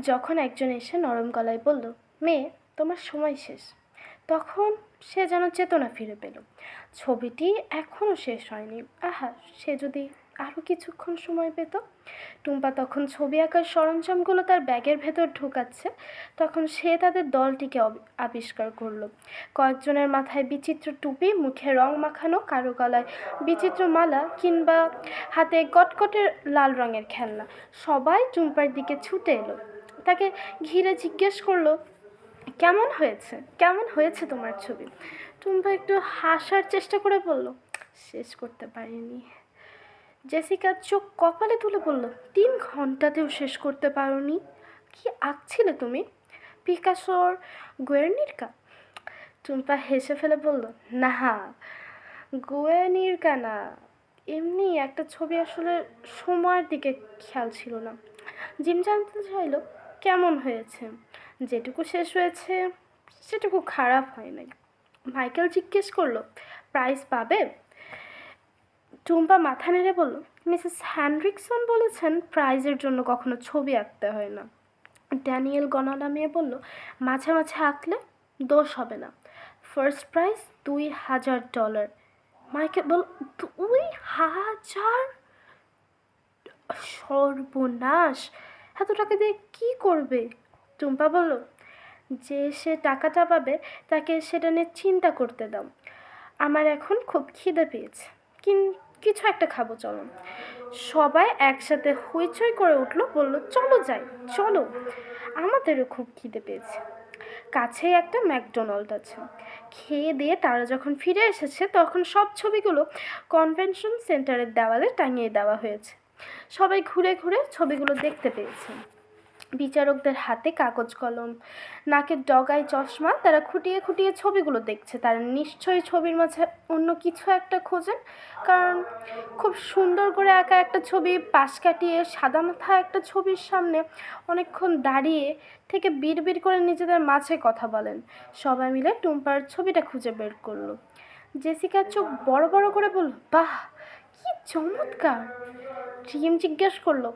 যখন একজন এসে নরম গলায় বলল, মেয়ে, তোমার সময় শেষ। তখন সে যেন চেতনা ফিরে পেল। ছবিটি এখনও শেষ হয়নি। আহা, সে যদি আরও কিছুক্ষণ সময় পেত? টুম্পা তখন ছবি আঁকার সরঞ্জামগুলো তার ব্যাগের ভেতর ঢোকাচ্ছে। তখন সে তাদের দলটিকে আবিষ্কার করল। কয়েকজনের মাথায় বিচিত্র টুপি, মুখে রং মাখানো, কারও গলায় বিচিত্র মালা কিংবা হাতে কটকটের লাল রঙের খেলনা। সবাই টুম্পার দিকে ছুটে এলো। তাকে ঘিরে জিজ্ঞেস করল, কেমন হয়েছে? কেমন হয়েছে তোমার ছবি? টুম্পা একটু হাসার চেষ্টা করে বলল, শেষ করতে পারিনি। জেসিকা চোখ কপালে তুলে বলল, তিন ঘন্টাতেও শেষ করতে পারোনি? কি আঁকছিলে তুমি? পিকাসোর গোয়ের্নিরকা টুম্পা হেসে ফেলে বলল, না গোয়েনিরকা না এমনি একটা ছবি আসলে সময়ের দিকে খেয়াল ছিল না। জিম জানতে চাইলো কেমন হয়েছে? যেটুকু শেষ হয়েছে, সেটুকু খারাপ হয় নাই। মাইকেল জিজ্ঞেস করল প্রাইজ পাবে? টুম্পা মাথা নেড়ে বলল, মিসেস হ্যান্ড্রিকসন বলেছেন প্রাইজের জন্য কখনো ছবি আঁকতে হয় না। ড্যানিয়েল গনা নামিয়ে বলল, মাঝে মাঝে আঁকলে দোষ হবে না। ফার্স্ট প্রাইজ দুই হাজার ডলার। মাইকেল বল দুই হাজার? সর্বনাশ! এত টাকা দিয়ে কি করবে? টুম্পা বলল, যে সে টাকাটা পাবে, তাকে সেটা নিয়ে চিন্তা করতে দাও। আমার এখন খুব খিদে পেয়েছে। কিন, কিছু একটা খাব, চলো। সবাই একসাথে হইচই করে উঠল, বলল, চলো যাই, চলো। আমাদেরও খুব খিদে পেয়েছে। কাছেই একটা ম্যাকডোনাল্ড আছে। খেয়ে দিয়ে তারা যখন ফিরে এসেছে, তখন সব ছবিগুলো কনভেনশন সেন্টারের দেওয়ালে টাঙিয়ে দেওয়া হয়েছে। সবাই ঘুরে ঘুরে ছবিগুলো দেখতে পেয়েছে। বিচারকদের হাতে কাগজ কলম, নাকের ডগায় চশমা, তারা খুঁটিয়ে খুঁটিয়ে ছবিগুলো দেখছে। তারা নিশ্চয়ই ছবির মাঝে অন্য কিছু একটা খোঁজেন, কারণ খুব সুন্দর করে আঁকা একটা ছবি, পাশ কাটিয়ে সাদা মাথা একটা ছবির সামনে অনেকক্ষণ দাঁড়িয়ে থেকে বিড়বিড় করে নিজেদের মাঝে কথা বলেন। সবাই মিলে টুম্পার ছবিটা খুঁজে বের করল। জেসিকার চোখ বড় বড় করে বলল, বাহ, কি চমৎকার! রিম জিজ্ঞেস করল।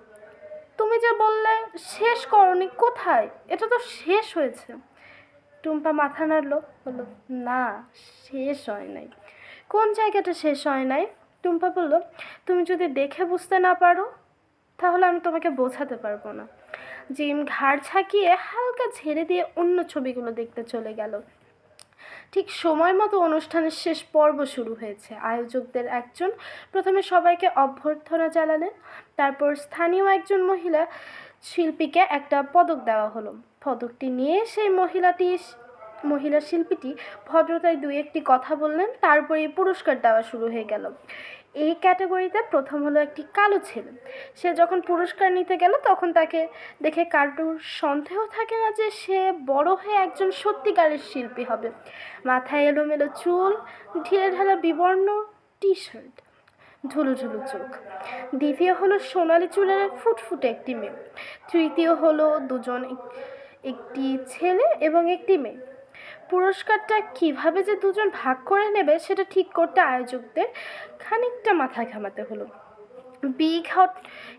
তুমি যে বললে শেষ করনি কোথায়? এটা তো শেষ হয়েছে। টুম্পা মাথা নাড়লো, বলল, না, শেষ হয় নাই। কোন জায়গাটা শেষ হয় নাই? টুম্পা বলল, তুমি যদি দেখে বুঝতে না পারো, তাহলে আমি তোমাকে বোঝাতে পারব না। জিম ঘাড় ছাকিয়ে হালকা ছেড়ে দিয়ে অন্য ছবিগুলো দেখতে চলে গেল। ঠিক সময় মতো অনুষ্ঠানের শেষ পর্ব শুরু হয়েছে। আয়োজকদের একজন প্রথমে সবাইকে অভ্যর্থনা জানালেন, তারপর স্থানীয় একজন মহিলা শিল্পীকে একটা পদক দেওয়া হলো। পদকটি নিয়ে সেই মহিলাটি মহিলা শিল্পীটি ভদ্রতায় দুই একটি কথা বললেন তারপরে পুরস্কার দেওয়া শুরু হয়ে গেল। এই ক্যাটাগরিতে প্রথম হলো একটি কালো ছেলে। সে যখন পুরস্কার নিতে গেল, তখন তাকে দেখে কারুর সন্দেহ থাকে না যে সে বড় হয়ে একজন সত্যিকারের শিল্পী হবে। মাথায় এলোমেলো চুল, ঢিলে ঢালা বিবর্ণ টি শার্ট ঝুলু ঝুলু চোখ। দ্বিতীয় হলো সোনালি চুলের ফুটফুটে একটি মেয়ে। তৃতীয় হলো দুজন এক- একটি ছেলে এবং একটি মেয়ে। পুরস্কারটা কীভাবে যে দুজন ভাগ করে নেবে সেটা ঠিক করতে আয়োজকদের খানিকটা মাথা ঘামাতে হলো। বিগ হট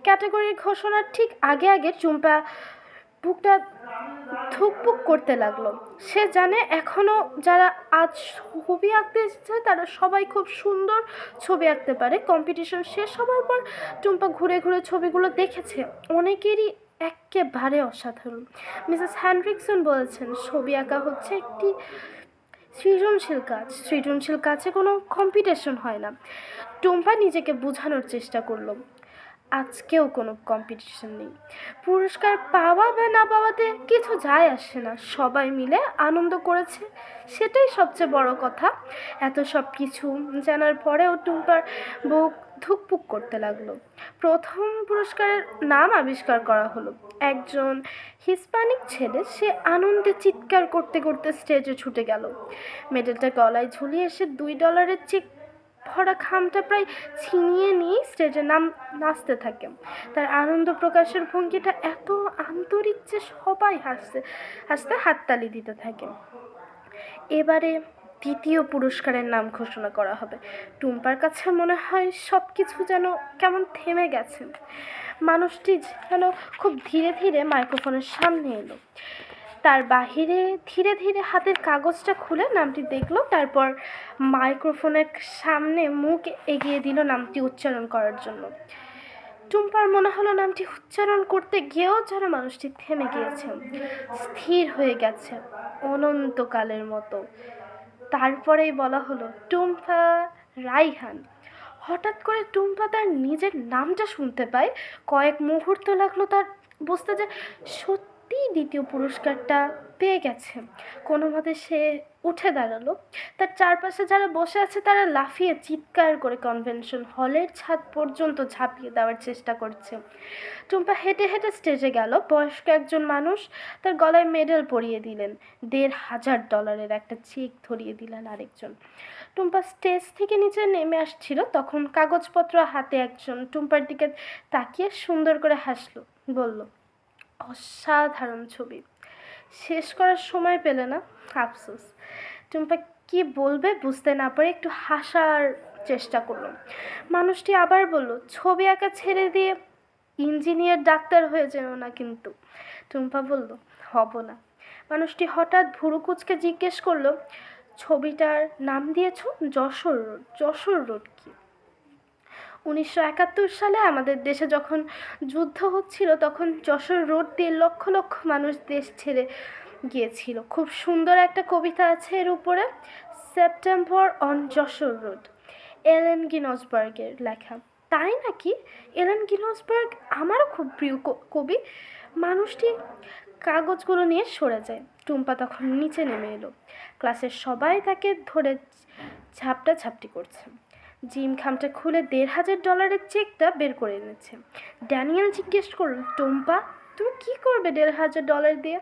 ক্যাটাগরির ঘোষণার ঠিক আগে আগে চুম্পা বুকটা ধুকপুক করতে লাগল। সে জানে এখনও যারা আজ ছবি আঁকতে এসেছে তারা সবাই খুব সুন্দর ছবি আঁকতে পারে। কম্পিটিশন শেষ হওয়ার পর টুম্পা ঘুরে ঘুরে ছবিগুলো দেখেছে। অনেকেরই একেবারে অসাধারণ। মিসেস হ্যান্ড্রিকসন বলেছেন, ছবি আঁকা হচ্ছে একটি সৃজনশীল কাজ। সৃজনশীল কাজে কোনো কম্পিটিশন হয় না। টুম্পা নিজেকে বোঝানোর চেষ্টা করল, আজকেও কোনো কম্পিটিশন নেই। পুরস্কার পাওয়া বা না পাওয়াতে কিছু যায় আসে না, সবাই মিলে আনন্দ করেছে, সেটাই সবচেয়ে বড় কথা। এত সব কিছু জানার পরেও টুম্পার বুক ধুকপুক করতে লাগল। প্রথম পুরস্কারের নাম আবিষ্কার করা হলো। একজন হিসপ্যানিক ছেলে, সে আনন্দে চিৎকার করতে করতে স্টেজে ছুটে গেল। মেডেলটা গলায় ঝুলিয়ে সে দুই ডলারের চেক ভরা খামটা প্রায় ছিনিয়ে নিয়ে স্টেজে নাম, নাচতে থাকে। তার আনন্দ প্রকাশের ভঙ্গিটা এত আন্তরিক যে সবাই হাসতে হাসতে হাততালি দিতে থাকে। এবারে দ্বিতীয় পুরস্কারের নাম ঘোষণা করা হবে। টুম্পার কাছে মনে হয় সব কিছু যেন কেমন থেমে গেছে। মানুষটি যেন খুব ধীরে ধীরে মাইক্রোফোনের সামনে এলো। তার বাহিরে ধীরে ধীরে হাতের কাগজটা খুলে নামটি দেখল, তারপর মাইক্রোফোনের সামনে মুখ এগিয়ে দিল নামটি উচ্চারণ করার জন্য। টুম্পার মনে হলো নামটি উচ্চারণ করতে গিয়েও যেন মানুষটি থেমে গিয়েছে, স্থির হয়ে গেছে অনন্তকালের মতো। তারপরেই বলা হলো, টুম্পা রাইহান। হঠাৎ করে টুম্পা তার নিজের নামটা শুনতে পায়। কয়েক মুহূর্ত লাগল তার বুঝতে যে সত্যিই দ্বিতীয় পুরস্কারটা পেয়ে গেছে। কোনো মতে সে উঠে দাঁড়াল। তার চারপাশে যারা বসে আছে তারা লাফিয়ে চিৎকার করে কনভেনশন হলের ছাদ পর্যন্ত ঝাঁপিয়ে দেওয়ার চেষ্টা করছে। টুম্পা হেঁটে হেঁটে স্টেজে গেল। বয়স্ক একজন মানুষ তার গলায় মেডেল পরিয়ে দিলেন। দেড় হাজার ডলারের একটা চেক ধরিয়ে দিলেন আরেকজন। টুম্পা স্টেজ থেকে নিচে নেমে আসছিল। তখন কাগজপত্র হাতে একজন। টুম্পার দিকে তাকিয়ে সুন্দর করে হাসলো। বলল অসাধারণ ছবি। শেষ করার সময় পেলে না? আফসোস। টুম্পা কি বলবে বুঝতে না পারে একটু হাসার চেষ্টা করল। মানুষটি আবার বলল, ছবি আঁকা ছেড়ে দিয়ে ইঞ্জিনিয়ার ডাক্তার হয়ে যেন না কিন্তু। টুম্পা বলল, হব না। মানুষটি হঠাৎ ভুরুকুচকে জিজ্ঞেস করল, ছবিটার নাম দিয়েছ? যশোর রোড যশোর রোড কি? উনিশশো একাত্তর সালে আমাদের দেশে যখন যুদ্ধ হচ্ছিল, তখন যশোর রোড দিয়ে লক্ষ লক্ষ মানুষ দেশ ছেড়ে গিয়েছিল। খুব সুন্দর একটা কবিতা আছে এর উপরে সেপ্টেম্বর অন যশোর রোড এলেন গিনসবার্গের লেখা। তাই নাকি? এলেন গিনসবার্গ আমারও খুব প্রিয় কবি। মানুষটি কাগজগুলো নিয়ে সরে যায়। টুম্পা তখন নিচে নেমে এলো। ক্লাসের সবাই তাকে ধরে ঝাপটা ঝাপটি করছে। জিম খামটা খুলে দেড় হাজার ডলারের চেকটা বের করে এনেছে। ড্যানিয়েল জিজ্ঞেস করল, টুম্পা, তুমি কি করবে দেড় হাজার ডলার দিয়ে?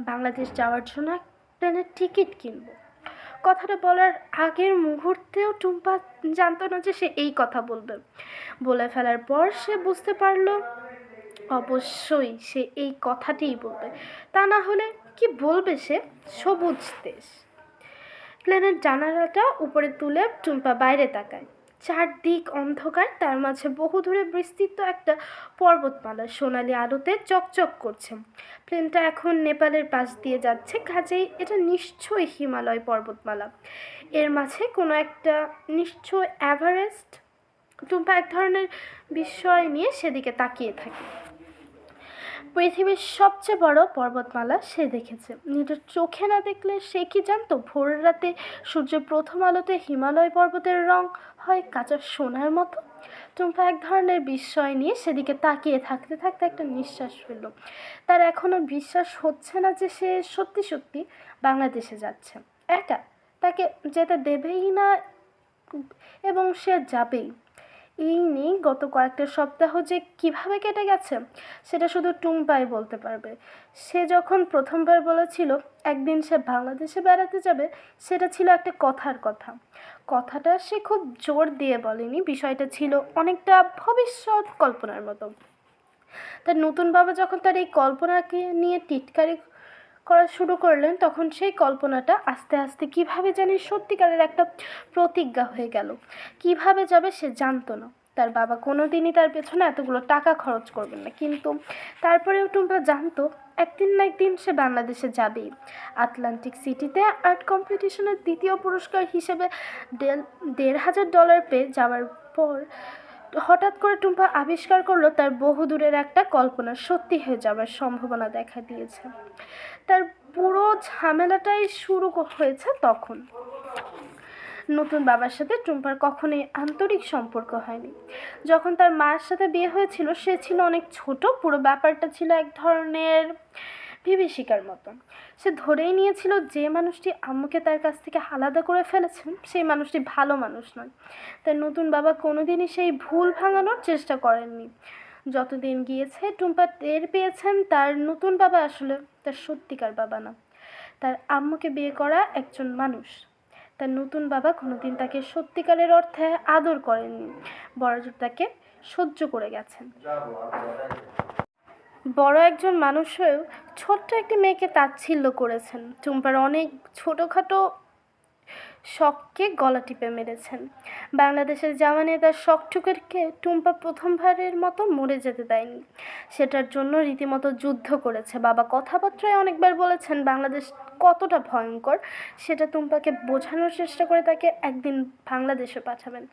বাংলাদেশ যাওয়ার জন্য প্লেনের টিকিট কিনবো। কথাটা বলার আগের মুহূর্তেও টুম্পা জানতো না যে সে এই কথা বলবে। বলে ফেলার পর সে বুঝতে পারল, অবশ্যই সে এই কথাটিই বলবে। তা না হলে কি বলবে সে? সবুজ দেশ। প্লেনের জানালাটা উপরে তুলে টুম্পা বাইরে তাকায়। চারদিক অন্ধকার, তার মাঝে বহু দূরে বিস্তৃত একটা পর্বতমালা সোনালি আলোতে চকচক করছে। প্লেনটা এখন নেপালের পাশ দিয়ে যাচ্ছে, কাজেই এটা নিশ্চয়ই হিমালয় পর্বতমালা। এর মাঝে কোনো একটা নিশ্চয় এভারেস্ট টুম্পা এক ধরনের বিস্ময় নিয়ে সেদিকে তাকিয়ে থাকে। পৃথিবীর সবচেয়ে বড় পর্বতমালা সে দেখেছে। নিজের চোখে না দেখলে সে কি জানতো? ভোর রাতে সূর্যের প্রথম আলোতে হিমালয় পর্বতের রং হয় কাঁচা সোনার মতো। টুম্পা এক ধরনের বিস্ময় নিয়ে সেদিকে তাকিয়ে থাকতে থাকতে একটা নিঃশ্বাস ফেলল। তার এখনও বিশ্বাস হচ্ছে না যে সে সত্যি সত্যি বাংলাদেশে যাচ্ছে। একা, তাকে যেতে দেবেই না এবং সে যাবেই। এই নিয়ে গত কয়েকটা সপ্তাহ যে কীভাবে কেটে গেছে, সেটা শুধু টুম্পাই বলতে পারবে। সে যখন প্রথমবার বলেছিল, একদিন সে বাংলাদেশে বেড়াতে যাবে, সেটা ছিল একটা কথার কথা। কথাটা সে খুব জোর দিয়ে বলেনি, বিষয়টা ছিল অনেকটা ভবিষ্যৎ কল্পনার মতো। তার নতুন বাবা যখন তার এই কল্পনাকে নিয়ে টিটকারি করা শুরু করলেন, তখন সেই কল্পনাটা আস্তে আস্তে কীভাবে জানি সত্যিকারের একটা প্রতিজ্ঞা হয়ে গেল। কীভাবে যাবে সে জানতো না। তার বাবা কোনো দিনই তার পেছনে এতগুলো টাকা খরচ করবেন না। কিন্তু তারপরেও টুম্পা জানতো, একদিন না একদিন সে বাংলাদেশে যাবেই। আটলান্টিক সিটিতে আর্ট কম্পিটিশনের দ্বিতীয় পুরস্কার হিসেবে দেড় হাজার ডলার পেয়ে যাওয়ার পর হঠাৎ করে টুম্পা আবিষ্কার করল তার বহুদূরের একটা কল্পনা সত্যি হয়ে যাওয়ার সম্ভাবনা দেখা দিয়েছে। তার পুরো ঝামেলাটাই শুরু হয়েছে তখন। নতুন বাবার সাথে টুম্পার কখনোই আন্তরিক সম্পর্ক হয়নি। যখন তার মায়ের সাথে বিয়ে হয়েছিল, সে ছিল অনেক ছোট, পুরো ব্যাপারটা ছিল এক ধরনের বিভীষিকার মতো। সে ধরেই নিয়েছিল যে মানুষটি আম্মুকে তার কাছ থেকে আলাদা করে ফেলেছেন, সেই মানুষটি ভালো মানুষ নয়। তার নতুন বাবা কোনোদিনই সেই ভুল ভাঙানোর চেষ্টা করেননি। যতদিন গিয়েছে, টুম্পা টের পেয়েছেন তার নতুন বাবা আসলে তার সত্যিকার বাবা না। তার আম্মুকে বিয়ে করা একজন মানুষ। তার নতুন বাবা কোনোদিন তাকে সত্যিকারের অর্থে আদর করেননি বড়জোর তাকে সহ্য করে গেছেন। বড় একজন মানুষ হয়েও ছোট্ট একটি মেয়েকে তাচ্ছিল্য করেছেন। টুম্পার অনেক ছোটোখাটো শখকে গলা টিপে মেরেছেন। বাংলাদেশের জামানে তার শখ ঠুকেরকে টুম্পা প্রথমবারের মতো মরে যেতে দেয়নি। সেটার জন্য রীতিমতো যুদ্ধ করেছে। বাবা কথাবার্তায় অনেকবার বলেছেন, বাংলাদেশ কতটা ভয়ঙ্কর, সেটা টুম্পাকে বোঝানোর চেষ্টা করে তাকে একদিন বাংলাদেশে পাঠাবেন।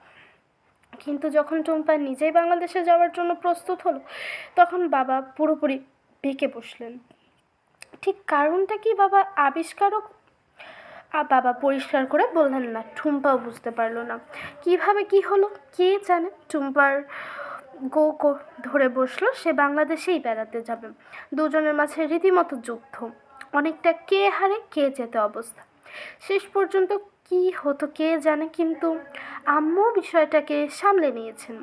কিন্তু যখন টুম্পা নিজেই বাংলাদেশে যাওয়ার জন্য প্রস্তুত হলো, তখন বাবা পুরোপুরি বেঁকে বসলেন। ঠিক কারণটা কি বাবা আবিষ্কারক আ বাবা পরিষ্কার করে বললেন, না, টুম্পাও বুঝতে পারল না। কীভাবে, কি হলো? কে জানে? টুম্পার গো গো ধরে বসল, সে বাংলাদেশেই বেড়াতে যাবে। দুজনের মাঝে রীতিমতো যুদ্ধ। অনেকটা কে হারে কে যেতে অবস্থা। শেষ পর্যন্ত কি হতো কে জানে কিন্তু আম্মু বিষয়টাকে সামলে নিয়েছেন।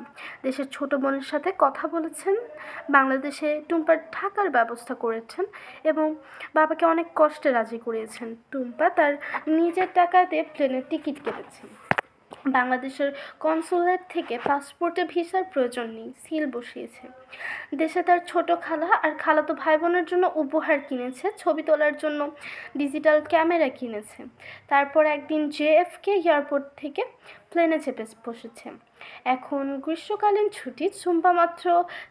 দেশের ছোট বোনের সাথে কথা বলেছেন, বাংলাদেশে টুম্পার থাকার ব্যবস্থা করেছেন এবং বাবাকে অনেক কষ্টে রাজি করিয়েছেন। টুম্পা তার নিজের টাকাতে প্লেনের টিকিট কেটেছেন। বাংলাদেশের কনসুলেট থেকে পাসপোর্টে ভিসার প্রয়োজন নেই, সিল বসিয়েছে। দেশে তার ছোট খালা আর খালাতো ভাই বোনের জন্য উপহার কিনেছে, ছবি তোলার জন্য ডিজিটাল ক্যামেরা কিনেছে। তারপর একদিন জেএফকে এয়ারপোর্ট থেকে প্লেনে চেপে বসেছে। এখন গ্রীষ্মকালীন ছুটি চুম্পা মাত্র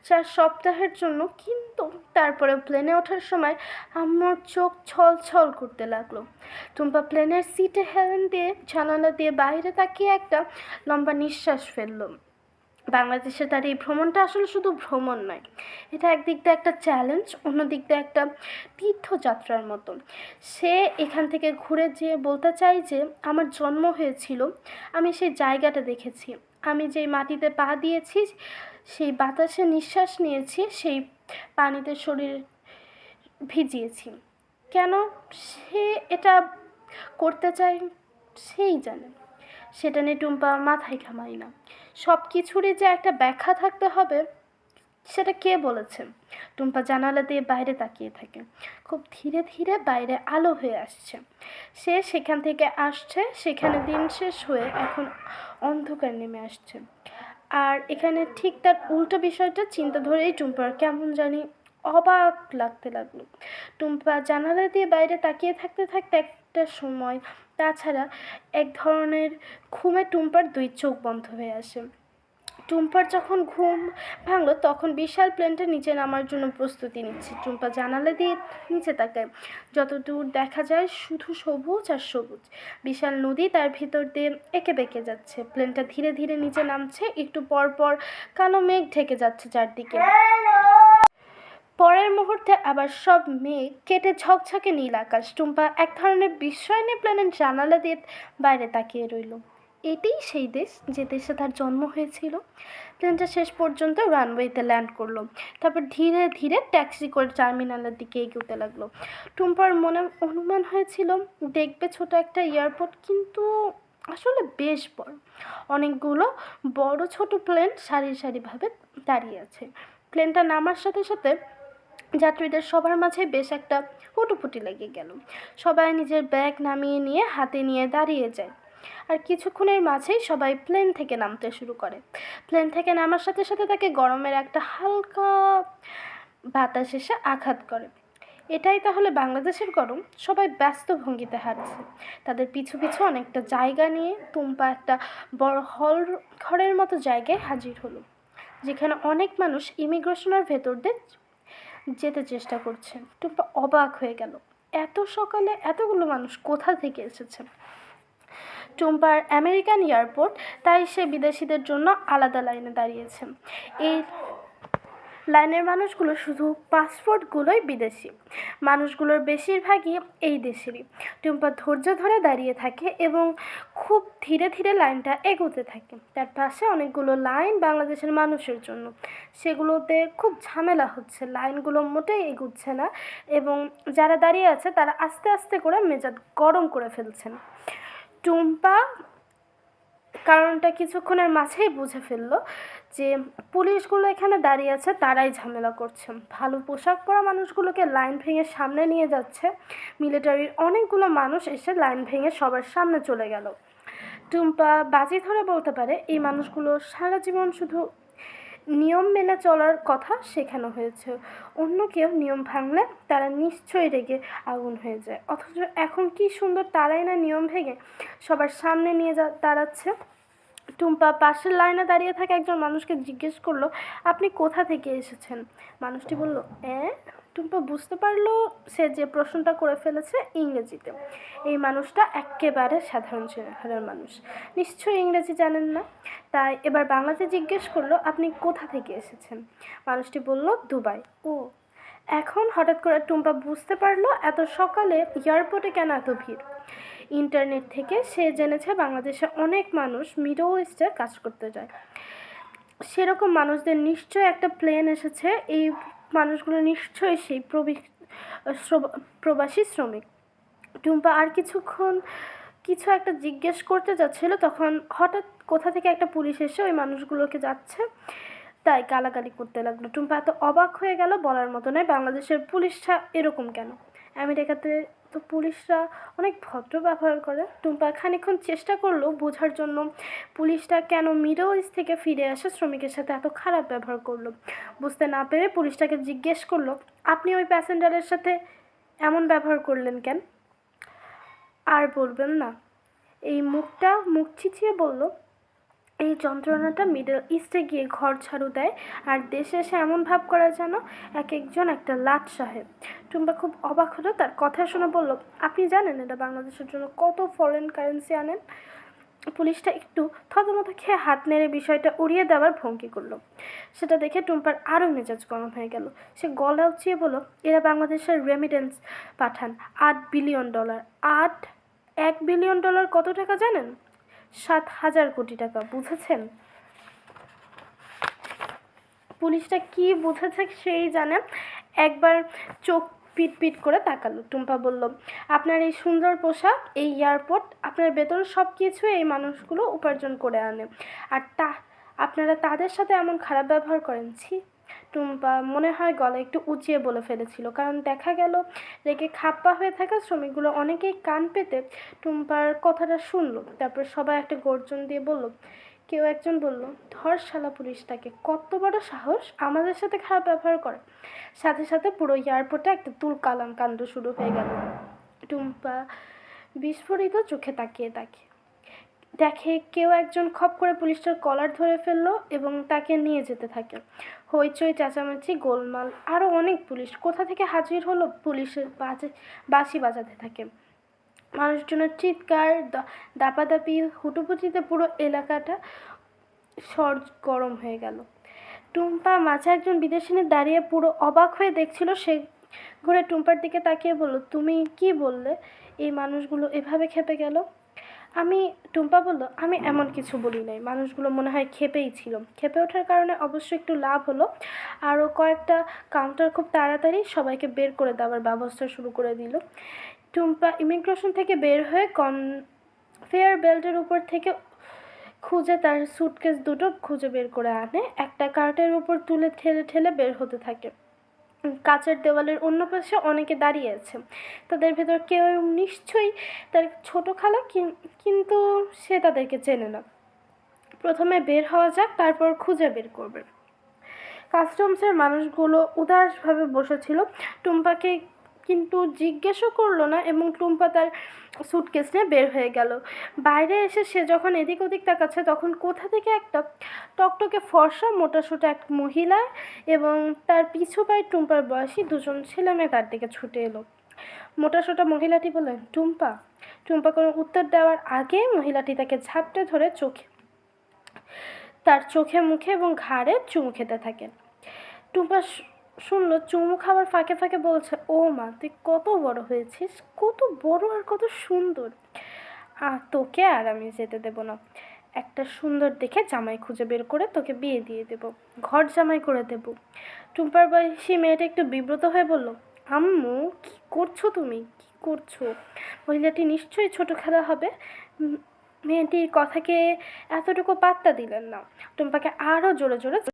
চার সপ্তাহের জন্য, কিন্তু তারপরে প্লেনে ওঠার সময় আমার চোখ ছল ছল করতে লাগল। টুম্পা প্লেনের সিটে হেলেন দিয়ে জানালা দিয়ে বাইরে তাকিয়ে একটা লম্বা নিঃশ্বাস ফেলল। বাংলাদেশে তার এই ভ্রমণটা আসলে শুধু ভ্রমণ নয়, এটা একদিক দিয়ে একটা চ্যালেঞ্জ অন্য দিক দিয়ে একটা তীর্থযাত্রার মতো। সে এখান থেকে ঘুরে যেয়ে বলতে চাই যে, আমার জন্ম হয়েছিল, আমি সেই জায়গাটা দেখেছি। আমি যেই মাটিতে পা দিয়েছি, সেই বাতাসে নিঃশ্বাস নিয়েছি, সেই পানিতে শরীর ভিজিয়েছি। কেন সে এটা করতে চায়, সেই জানে। সেটা নিয়ে টুম্পা মাথায় ঘামাই না। সব কিছুরই যে একটা ব্যাখ্যা থাকতে হবে সেটা কে বলেছে? টুম্পা জানালা দিয়ে বাইরে তাকিয়ে থাকে। খুব ধীরে ধীরে বাইরে আলো হয়ে আসছে। সে সেখান থেকে আসছে, সেখানে দিন শেষ হয়ে এখন অন্ধকার নেমে আসছে। আর এখানে ঠিক তার উল্টো বিষয়টা চিন্তা ধরেই টুম্পার কেমন জানি অবাক লাগতে লাগল। টুম্পা জানালা দিয়ে বাইরে তাকিয়ে থাকতে থাকতে একটা সময়, তাছাড়া এক ধরনের ঘুমে টুম্পার দুই চোখ বন্ধ হয়ে আসে। টুম্পার যখন ঘুম ভাঙলো, তখন বিশাল প্লেনটা নিচে নামার জন্য প্রস্তুতি নিচ্ছে। টুম্পা জানালা দিয়ে নিচে তাকায়। যত দূর দেখা যায়, শুধু সবুজ আর সবুজ। বিশাল নদী তার ভিতর দিয়ে এঁকে বেঁকে যাচ্ছে। প্লেনটা ধীরে ধীরে নিচে নামছে। একটু পর পর কালো মেঘ ঢেকে যাচ্ছে চারদিকে। পরের মুহূর্তে আবার সব মেঘ কেটে ঝকঝকে নীল আকাশ। টুম্পা এক ধরনের বিস্ময় নিয়ে প্লেনের জানালা দিয়ে বাইরে তাকিয়ে রইল। এটাই সেই দেশ যে দেশে তার জন্ম হয়েছিল। প্লেনটা শেষ পর্যন্ত রানওয়েতে ল্যান্ড করল। তারপর ধীরে ধীরে ট্যাক্সি করে টার্মিনালের দিকে এগোতে লাগল। টুম্পার মনে অনুমান হয়েছিল, দেখবে ছোট একটা এয়ারপোর্ট কিন্তু আসলে বেশ বড়। অনেকগুলো বড় ছোট প্লেন সারি সারিভাবে দাঁড়িয়ে আছে। প্লেনটা নামার সাথে সাথে যাত্রীদের সবার মাঝে বেশ একটা হুটোপুটি লেগে গেল। সবাই নিজের ব্যাগ নামিয়ে নিয়ে হাতে নিয়ে দাঁড়িয়ে যায়। আর কিছুক্ষণের মাঝেই সবাই প্লেন থেকে নামতে শুরু করে। প্লেন থেকে নামার সাথে সাথে তাকে গরমের একটা হালকা বাতাস এসে আঘাত করে। এটাই তাহলে বাংলাদেশের গরম। সবাই ব্যস্ত ভঙ্গিতে হাঁটছে। তাদের পিছু পিছু অনেকটা জায়গা নিয়ে তুম্পা একটা বড় হল ঘরের মতো জায়গায় হাজির হলো, যেখানে অনেক মানুষ ইমিগ্রেশনের ভেতর দিয়ে যেতে চেষ্টা করছে। টুম্পা অবাক হয়ে গেল। এত সকালে এতগুলো মানুষ কোথা থেকে এসেছে? টুম্পার আমেরিকান এয়ারপোর্ট, তাই সে বিদেশিদের জন্য আলাদা লাইনে দাঁড়িয়েছে। এই লাইনের মানুষগুলো শুধু পাসপোর্টগুলোই বিদেশি, মানুষগুলোর বেশিরভাগই এই দেশেরই। টুম্পা ধৈর্য ধরে দাঁড়িয়ে থাকে এবং খুব ধীরে ধীরে লাইনটা এগোতে থাকে। তার পাশে অনেকগুলো লাইন বাংলাদেশের মানুষের জন্য। সেগুলোতে খুব ঝামেলা হচ্ছে, লাইনগুলো মোটেই এগুচ্ছে না এবং যারা দাঁড়িয়ে আছে তারা আস্তে আস্তে করে মেজাজ গরম করে ফেলছেন। টুম্পা কারণটা কিছুক্ষণের মাঝেই বুঝে ফেলল যে পুলিশগুলো এখানে দাঁড়িয়ে আছে, তারাই ঝামেলা করছে। ভালো পোশাক পরা মানুষগুলোকে লাইন ভেঙে সামনে নিয়ে যাচ্ছে। মিলিটারির অনেকগুলো মানুষ এসে লাইন ভেঙে সবার সামনে চলে গেল। টুম্পা বাজি ধরে বলতে পারে, এই মানুষগুলো সারা জীবন শুধু নিয়ম মেনে চলার কথা শেখানো হয়েছে। অন্য কেউ নিয়ম ভাঙলে তারা নিশ্চয়ই রেগে আগুন হয়ে যায়। অথচ এখন কি সুন্দর তারাই না নিয়ম ভেঙে সবার সামনে নিয়ে যা দাঁড়াচ্ছে। টুম্পা পাশের লাইনে দাঁড়িয়ে থাকা একজন মানুষকে জিজ্ঞেস করল, আপনি কোথা থেকে এসেছেন? মানুষটি বলল এ টুম্পা বুঝতে পারল সে যে প্রশ্নটা করে ফেলেছে ইংরেজিতে। এই মানুষটা একেবারে সাধারণ সাধারণ মানুষ। নিশ্চয়ই ইংরেজি জানেন না। তাই এবার বাংলাতে জিজ্ঞেস করল, আপনি কোথা থেকে এসেছেন? মানুষটি বলল, দুবাই। ও, এখন হঠাৎ করে টুম্পা বুঝতে পারল, এত সকালে এয়ারপোর্টে কেন এত ভিড়? ইন্টারনেট থেকে সে জেনেছে বাংলাদেশে অনেক মানুষ মিডল ইস্টে কাজ করতে যায়। সেরকম মানুষদের নিশ্চয়ই একটা প্লেন এসেছে, এই মানুষগুলো নিশ্চয়ই সেই প্রবি প্রবাসী শ্রমিক। টুম্পা আর কিছুক্ষণ কিছু একটা জিজ্ঞেস করতে যাচ্ছিল, তখন হঠাৎ কোথা থেকে একটা পুলিশ এসে ওই মানুষগুলোকে যাচ্ছে, তাই গালাগালি করতে লাগল। টুম্পা এত অবাক হয়ে গেল, বলার মতো নয়, বাংলাদেশের পুলিশটা এরকম কেন? আমেরিকাতে তো পুলিশরা অনেক ভদ্র ব্যবহার করে। টুম্পা খানিক্ষণ চেষ্টা করল বোঝার জন্য। পুলিশটা কেন মিডল থেকে ফিরে আসে শ্রমিকের সাথে এত খারাপ ব্যবহার করল? বুঝতে না পেরে পুলিশটাকে জিজ্ঞেস করল, আপনি ওই প্যাসেঞ্জারের সাথে এমন ব্যবহার করলেন কেন? আর বলবেন না। এই মুখটা মুখ চিচিয়ে বলল এই যন্ত্রণাটা মিডল ইস্টে গিয়ে ঘর ঝাড়ু দেয়। আর দেশে এসে এমন ভাব করা যেন এক একজন একটা লাট সাহেব। টুম্বা খুব অবাক হলো, তার কথা শুনে বলল, আপনি জানেন এটা বাংলাদেশের জন্য কত ফরেন কারেন্সি আনেন? পুলিশটা একটু থতমত খেয়ে হাত নেড়ে বিষয়টা উড়িয়ে দেওয়ার ভঙ্গি করল। সেটা দেখে টুম্পার আরও মেজাজ গরম হয়ে গেল। সে গলা উচিয়ে বলল, এরা বাংলাদেশের রেমিটেন্স পাঠান, আট বিলিয়ন ডলার আট? এক বিলিয়ন ডলার কত টাকা জানেন? সাত হাজার কোটি টাকা, বুঝেছেন? পুলিশটা কি বুঝেছে সেই জানে। একবার চোখ পিট পিট করে তাকালো। টুম্পা বলল, আপনার এই সুন্দর পোশাক, এই এয়ারপোর্ট, আপনার বেতন সব কিছু এই মানুষগুলো উপার্জন করে আনে। আর তা, আপনারা তাদের সাথে এমন খারাপ ব্যবহার করেন, ছি। টুম্পা মনে হয় গলা একটু উঁচিয়ে বলে ফেলেছিল। কারণ দেখা গেল রেগে খাপ্পা হয়ে থাকা শ্রমিকগুলো অনেকেই কান পেতে টুম্পার কথাটা শুনলো। তারপর সবাই একটা গর্জন দিয়ে বলল, কেউ একজন বলল, ধর শালা পুলিশটাকে কত বড় সাহস আমাদের সাথে খারাপ ব্যবহার করে। সাথে সাথে পুরো এয়ারপোর্টে একটা তুল কালাম কাণ্ড শুরু হয়ে গেল। টুম্পা বিস্ফোরিত চোখে তাকিয়ে তাকিয়ে দেখে কেউ একজন খপ করে পুলিশটার কলার ধরে ফেলল এবং তাকে নিয়ে যেতে থাকে। হইচই, চেঁচামেচি, গোলমাল আরও অনেক পুলিশ। কোথা থেকে হাজির হলো পুলিশের বাজে, বাঁশি বাজাতে থাকে। মানুষজনের চিৎকার দাপাদাপি, হুটোপুটিতে পুরো এলাকাটা সর গরম হয়ে গেল। টুম্পা মাঝে একজন বিদেশিনী দাঁড়িয়ে পুরো অবাক হয়ে দেখছিল সে। ঘুরে টুম্পার দিকে তাকিয়ে বলল, তুমি কি বললে? এই মানুষগুলো এভাবে খেপে গেল? আমি, টুম্পা বলল, আমি এমন কিছু বলি নাই। মানুষগুলো মনে হয় খেপেই ছিল। খেপে ওঠার কারণে অবশ্যই একটু লাভ হলো। আরও কয়েকটা কাউন্টার খুব তাড়াতাড়ি সবাইকে বের করে দেওয়ার ব্যবস্থা শুরু করে দিল। টুম্পা ইমিগ্রেশন থেকে বের হয়ে কন ফেয়ার বেল্টের উপর থেকে খুঁজে তার সুটকেস দুটো খুঁজে বের করে আনে। একটা কার্টের উপর তুলে ঠেলে ঠেলে বের হতে থাকে। কাঁচের দেওয়ালের অন্য পাশে অনেকে দাঁড়িয়ে আছে। তাদের ভেতর কেউ নিশ্চয়ই তার ছোট খালা কিন- কিন্তু সে তাদেরকে চেনে না। প্রথমে বের হওয়া যাক, তারপর খুঁজে বের করবে। কাস্টমসের মানুষগুলো উদাসভাবে বসেছিল। টুম্পাকে কিন্তু জিজ্ঞেসও করল না এবং টুম্পা তার সুটকেস নিয়ে বের হয়ে গেল। বাইরে এসে সে যখন এদিক ওদিক তাকাচ্ছে, তখন কোথা থেকে একটা টকটকে ফর্সা মোটাসোটা এক মহিলা এবং তার পিছু পায়ে টুম্পার বয়সী দুজন ছেলে মেয়ে তার দিকে ছুটে এলো। মোটাসোটা মহিলাটি বললেন, টুম্পা। টুম্পা কোনো উত্তর দেওয়ার আগে মহিলাটি তাকে ঝাপটে ধরে চোখে, তার চোখে, মুখে এবং ঘাড়ে চুমু খেতে থাকেন টুম্পা শুনলো, চুমু খাওয়ার ফাঁকে ফাঁকে বলছে, ও মা, তুই কত বড় হয়েছিস, কত বড় আর কত সুন্দর। আহ তোকে আর আমি যেতে দেবো না। একটা সুন্দর দেখে জামাই খুঁজে বের করে তোকে বিয়ে দিয়ে দেবো, ঘর জামাই করে দেব। টুম্পার বয়সী মেয়েটা একটু বিব্রত হয়ে বলল, আম্মু, কি করছ তুমি? কি করছ? মহিলাটি নিশ্চয়ই ছোটো খেলা হবে মেয়েটির কথাকে এতটুকু পাত্তা দিলেন না। টুম্পাকে আরও জোরে জোরে